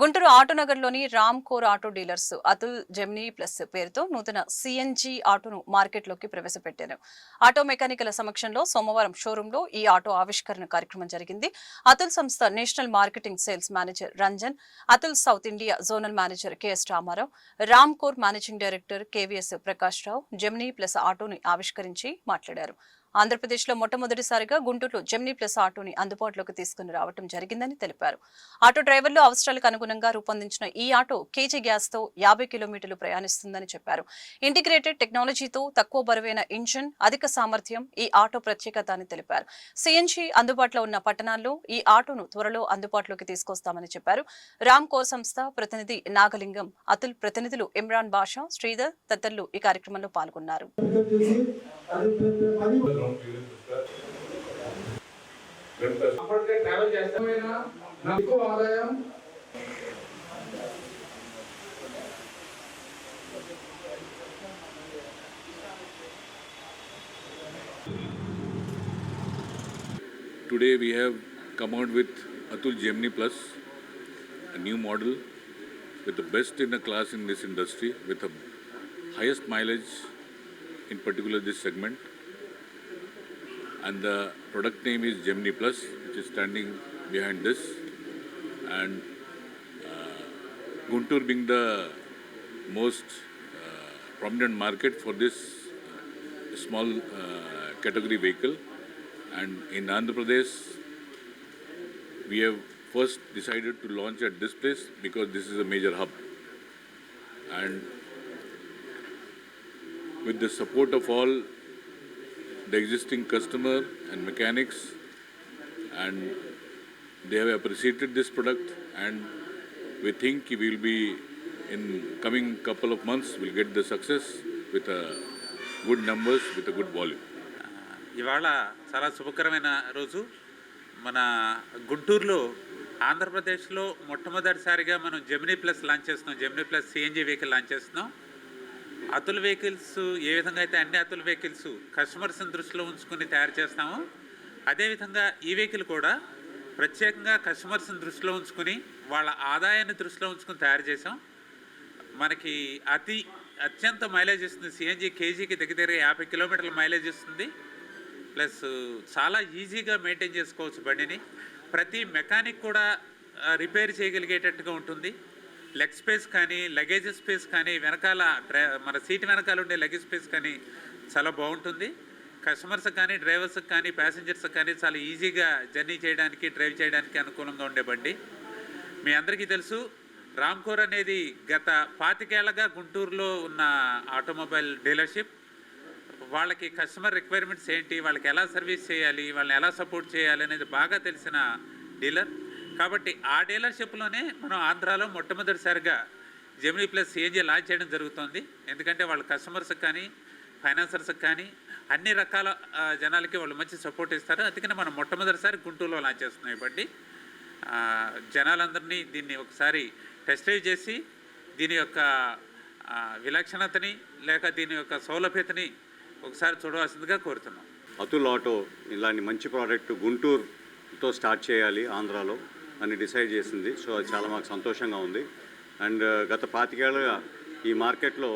Guntur ఆటోనగర్లోని Ram core auto dealers Atul Gemini plus పేరుతో నూతన CNG ఆటోను మార్కెట్లోకి ప్రవేశపెట్టారు. ఆటో మెకానికల సమక్షంలో సోమవారం షోరూంలో ఈ ఆటో ఆవిష్కరణ కార్యక్రమం జరిగింది. అతుల్ సంస్థ national marketing sales manager Ranjan Atul south India zonal manager KS Ramarao Ram core managing director KVS Prakash Rao Gemini plus ఆటోని ఆవిష్కరించి మాట్లాడారు. ఆంధ్రప్రదేశ్లో మొట్టమొదటిసారిగా గుంటూరులో జెమినీ ప్లస్ ఆటోని అందుబాటులోకి తీసుకుని రావడం జరిగిందని తెలిపారు. ఆటో డ్రైవర్లు అవసరాలకు అనుగుణంగా రూపొందించిన ఈ ఆటో కేజీ గ్యాస్తో యాభై కిలోమీటర్లు ప్రయాణిస్తుందని చెప్పారు. ఇంటిగ్రేటెడ్ టెక్నాలజీతో తక్కువ బరువైన ఇంజిన్ అధిక సామర్థ్యం ఈ ఆటో ప్రత్యేకత అని తెలిపారు. సిఎన్జి అందుబాటులో ఉన్న పట్టణాల్లో ఈ ఆటోను త్వరలో అందుబాటులోకి తీసుకొస్తామని చెప్పారు. రామ్ కోర్ సంస్థ ప్రతినిధి నాగలింగం అతుల్ ప్రతినిధులు ఇమ్రాన్ బాషా శ్రీధర్ తదితరులు ఈ కార్యక్రమంలో పాల్గొన్నారు. అప్పటికే ట్రావెల్ చేస్తామైనా నాకు ఎక్కువ ఆదాయం Today we have come out with Atul Gemini Plus, a new model with the best in the class in this industry, with the highest mileage, in particular this segment. And the product name is Gemini Plus, which is standing behind this. And uh, Guntur being the most uh, prominent market for this uh, small uh, category vehicle. And in Andhra Pradesh, we have first decided to launch at this place because this is a major hub. And with the support of all the existing customer and mechanics, and they have appreciated this product, and we think we will be in coming couple of months we'll get the success with a good numbers with a good volume. ఇవాళ చాలా శుభకరమైన రోజు మన గుంటూరులో ఆంధ్రప్రదేశ్లో మొట్టమొదటిసారిగా మనం Gemini plus launch చేస్తున్నాం Gemini plus CNG vehicle launch చేస్తున్నాం అతుల్ వెహికల్స్ ఏ విధంగా అయితే అన్ని అతుల్ వెహికల్స్ కస్టమర్స్ని దృష్టిలో ఉంచుకొని తయారు చేస్తామో అదేవిధంగా ఈ వెహికల్ కూడా ప్రత్యేకంగా కస్టమర్స్ని దృష్టిలో ఉంచుకొని వాళ్ళ ఆదాయాన్ని దృష్టిలో ఉంచుకొని తయారు చేసాం మనకి అతి అత్యంత మైలేజ్ ఇస్తుంది. సిఎన్జి కేజీకి దగ్గర దగ్గర యాభై కిలోమీటర్ల మైలేజ్ ఇస్తుంది. ప్లస్ చాలా ఈజీగా మెయింటైన్ చేసుకోవచ్చు బండిని. ప్రతి మెకానిక్ కూడా రిపేర్ చేయగలిగేటట్టుగా ఉంటుంది. లెగ్ స్పేస్ కానీ లగేజ్ స్పేస్ కానీ వెనకాల డ్రై మన సీట్ వెనకాల ఉండే లగేజ్ స్పేస్ కానీ చాలా బాగుంటుంది. కస్టమర్స్ కానీ డ్రైవర్స్ కానీ ప్యాసింజర్స్ కానీ చాలా ఈజీగా జర్నీ చేయడానికి డ్రైవ్ చేయడానికి అనుకూలంగా ఉండే బండి. మీ అందరికీ తెలుసు రామ్కోర్ అనేది గత పాతికేళ్ళగా గుంటూరులో ఉన్న ఆటోమొబైల్ డీలర్షిప్. వాళ్ళకి కస్టమర్ రిక్వైర్మెంట్స్ ఏంటి వాళ్ళకి ఎలా సర్వీస్ చేయాలి వాళ్ళని ఎలా సపోర్ట్ చేయాలి అనేది బాగా తెలిసిన డీలర్. కాబట్టి ఆ డీలర్షిప్లోనే మనం ఆంధ్రాలో మొట్టమొదటిసారిగా జెమినీ ప్లస్ సిఎన్జీ లాంచ్ చేయడం జరుగుతుంది. ఎందుకంటే వాళ్ళ కస్టమర్స్కి కానీ ఫైనాన్సర్స్కి కానీ అన్ని రకాల జనాలకి వాళ్ళు మంచి సపోర్ట్ ఇస్తారు. అందుకని మనం మొట్టమొదటిసారి గుంటూరులో లాంచ్ చేస్తున్నాం బండి. జనాలందరినీ దీన్ని ఒకసారి టెస్ట్ డ్రైవ్ చేసి దీని యొక్క విలక్షణతని లేక దీని యొక్క సౌలభ్యతని ఒకసారి చూడవలసిందిగా కోరుతున్నాం. అతుల్ ఆటో ఇలాంటి మంచి ప్రోడక్ట్ గుంటూరుతో స్టార్ట్ చేయాలి ఆంధ్రాలో. అని డిసైడ్ చేసింది. సో అది చాలా మాకు సంతోషంగా ఉంది. అండ్ uh, గత పాతికేళ్ళగా ఈ మార్కెట్లో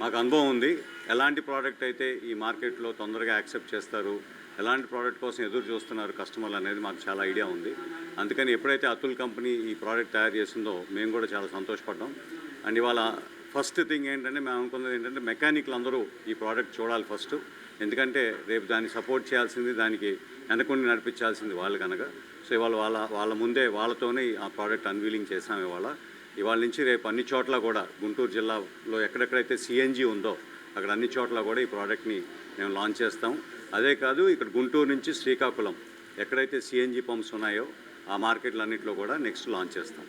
మాకు అనుభవం ఉంది. ఎలాంటి ప్రోడక్ట్ అయితే ఈ మార్కెట్లో తొందరగా యాక్సెప్ట్ చేస్తారు ఎలాంటి ప్రోడక్ట్ కోసం ఎదురు చూస్తున్నారు కస్టమర్లు అనేది మాకు చాలా ఐడియా ఉంది. అందుకని ఎప్పుడైతే అతుల్ కంపెనీ ఈ ప్రోడక్ట్ తయారు చేసిందో మేము కూడా చాలా సంతోషపడ్డాం. అండ్ ఇవాళ ఫస్ట్ థింగ్ ఏంటంటే మేము అనుకున్నది ఏంటంటే మెకానిక్లు అందరూ ఈ ప్రోడక్ట్ చూడాలి ఫస్ట్. ఎందుకంటే రేపు దాన్ని సపోర్ట్ చేయాల్సింది దానికి వెనకుండి నడిపించాల్సింది వాళ్ళు కనుక. సో ఇవాళ వాళ్ళ వాళ్ళ ముందే వాళ్ళతోనే ఆ ప్రోడక్ట్ అన్వీలింగ్ చేసాం ఇవాళ. ఇవాళ నుంచి రేపు అన్ని చోట్ల కూడా గుంటూరు జిల్లాలో ఎక్కడెక్కడైతే సిఎన్జీ ఉందో అక్కడ అన్ని చోట్ల కూడా ఈ ప్రోడక్ట్ని మేము లాంచ్ చేస్తాం. అదే కాదు ఇక్కడ గుంటూరు నుంచి శ్రీకాకుళం ఎక్కడైతే సిఎన్జీ పంప్స్ ఉన్నాయో ఆ మార్కెట్లన్నింటిలో కూడా నెక్స్ట్ లాంచ్ చేస్తాం.